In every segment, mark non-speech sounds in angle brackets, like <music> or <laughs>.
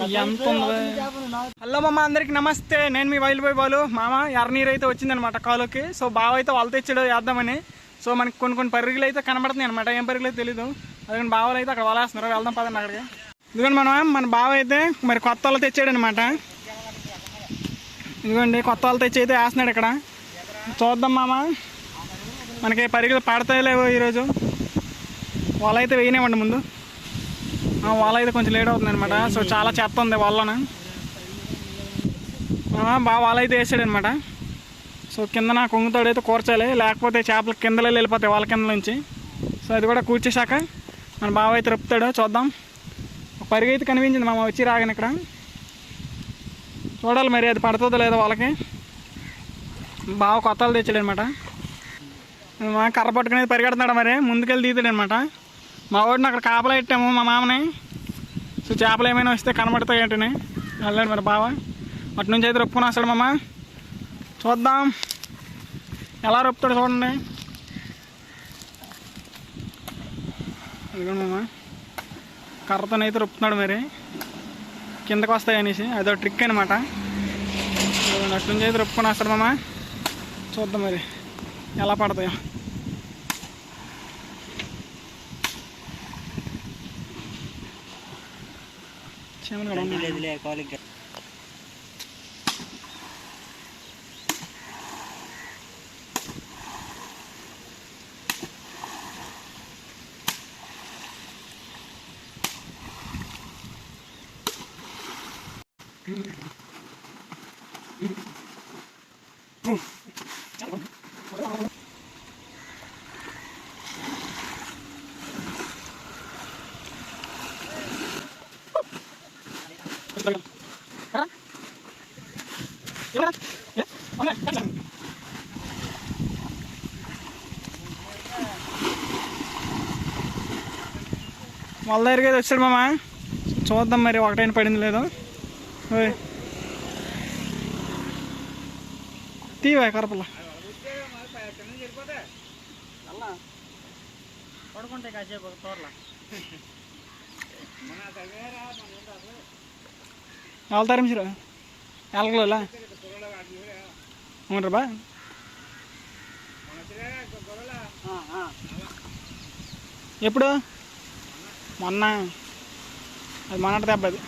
Hello మామ అందరికి నమస్తే. నేను మీ వైల్ బాయ్ బాలు. మామ ఎర్రనీరు అయితే వచ్చిందనమాట కాలుకి. సో బావ అయితే వాళ్ళు తెచ్చాడు వేద్దామని సో మనకి కొన్ని కొన్ని పరుగులు అయితే కనబడుతున్నాయి అనమాట ఏం పరుగులు అయితే తెలీదు. అదే బావలు అయితే అక్కడ వలేస్తున్నారు. వెళ్దాం పదండి అక్కడికి. ఇదిగోండి మనం మన బావ అయితే మరి కొత్త వాళ్ళు తెచ్చాడు అనమాట ఇదిగోండి కొత్త వాళ్ళు తెచ్చి అయితే వేస్తున్నాడు ఇక్కడ. చూద్దాం మామ. మనకి పరుగులు పడతాయి లేవో ఈరోజు. అయితే వేయనివ్వండి ముందు. వాళ్ళ అయితే కొంచెం లేట్ అవుతుంది అనమాట సో చాలా చెత్త ఉంది వలన బాగా వాళ్ళైతే అయితే వేసాడు అనమాట సో కిందన కొంగుతాడు అయితే కూర్చాలి. లేకపోతే చేపలు కిందలో వెళ్ళిపోతాయి వాళ్ళ కింద నుంచి. సో అది కూడా కూర్చేశాక మన బావ అయితే రప్పుతాడు చూద్దాం. ఒక అయితే కనిపించింది మామ వచ్చి రాగానే ఇక్కడ. చూడాలి మరి అది పడుతుందో లేదో వాళ్ళకి. బావ కొత్తలు తెచ్చాడు అనమాట కర్ర పట్టుకునేది పరిగెడుతున్నాడు మరి. ముందుకెళ్ళి తీతాడు అనమాట మా వాడిని అక్కడ కాపలా పెట్టాము మా మామని. సో చేపలు ఏమైనా వస్తే కనబడతాయి ఏంటని వెళ్ళాడు మరి బావ. అటు నుంచి అయితే రొప్పుకుని వస్తాడు మామ. చూద్దాం. ఎలా రొప్పుతాడు చూడండి. ఇదిగోండి మామ. కర్రతోనైతే రొప్పుతున్నాడు మరి. కిందకు వస్తాయి అనేసి. అదో ట్రిక్ అనమాట అటు నుంచి అయితే రొప్పుకొని వస్తాడు మామ. చూద్దాం మరి ఎలా పడతాయో. ഇതിലെ കോലിക്ക Mm-hmm. వాళ్ళ దగ్గరికి అయితే వచ్చాడు మామ. చూద్దాం మరి ఒకటైనా పడింది లేదో. తీవా కరపల పడుకుంటే కాసేపు తోరలా. <laughs> వెళ్తారు మీరు? వెళ్ళగల అవునరా బా? ఎప్పుడు? మొన్న. అది మొన్నటి దెబ్బ అది.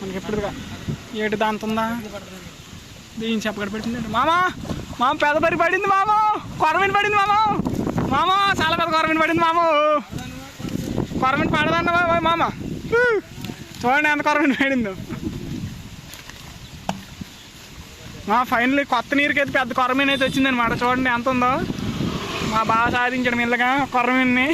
మనకి ఎప్పుడుగా ఏటి దాంత ఉందా? దీని చెప్పగడ పెట్టింది మామా! మామ పెద్ద పరి పడింది మామ! కొరమీన పడింది మామ! మామ! చాలా పెద్ద కొరమీన పడింది మామ! కొరమీన పడదన్న మామ. చూడండి ఎంత కొరమీన పడిందో. మా ఫైనల్ కొత్త నీరుకి అయితే పెద్ద కొరమీన అయితే వచ్చిందనమాట చూడండి ఎంత ఉందో. మా బాగా సాధించడం ఇళ్ళగా కొరమీన్ని.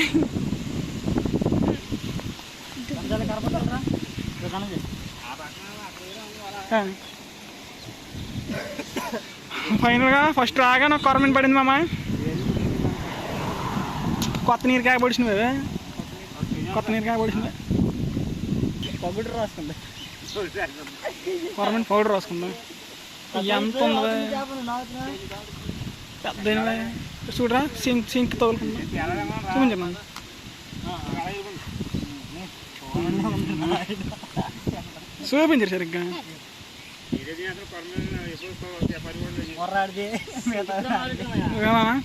ఫైనల్గా ఫస్ట్ రాగా నాకు కొరమీన పడింది మామ. కొత్త నీరు కాయ కదా కొత్త నీరు కాయ పొడిచింది పగుడు రాసుకుంది. కొరమీన పౌడర్ రాసుకుందాం. ఎంత ఉంది పెద్ద చూడరా సింక్ సింక్ తగులుకుందాం చూపించమ్మా చూపించరు సరిగ్గా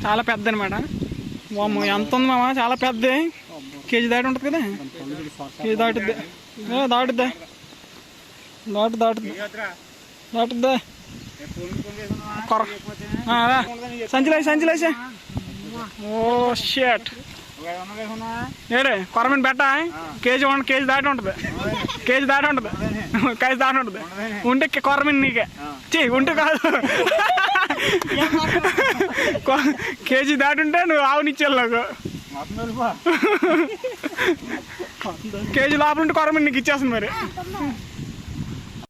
చాలా పెద్ద అనమాట మామ ఎంత ఉంది మామ? చాలా పెద్ద కేజీ దాటి ఉంటుంది కదా. కేజీ దాటుద్ది. దాటుద్దా. దాటు దాటుద్ది. దాటుద్దా కొర. సంచిలేసి సంచిలేసి. ఓ షేట్ ఏడే కొరమీన పెట్ట? కేజీ ఉండ కేజీ దాటి ఉంటుంది. కేజీ దాటి ఉంటుంది. కేజీ దాటి ఉంటుంది. ఉంటే కొరమీన నీకే. చీ ఉంటే కాదు. కేజీ దాటి ఉంటే నువ్వు ఆవునిచ్చేయాలి నాకు. కేజీ లోపల ఉంటే కొరమీన నీకు ఇచ్చేస్తుంది మరి.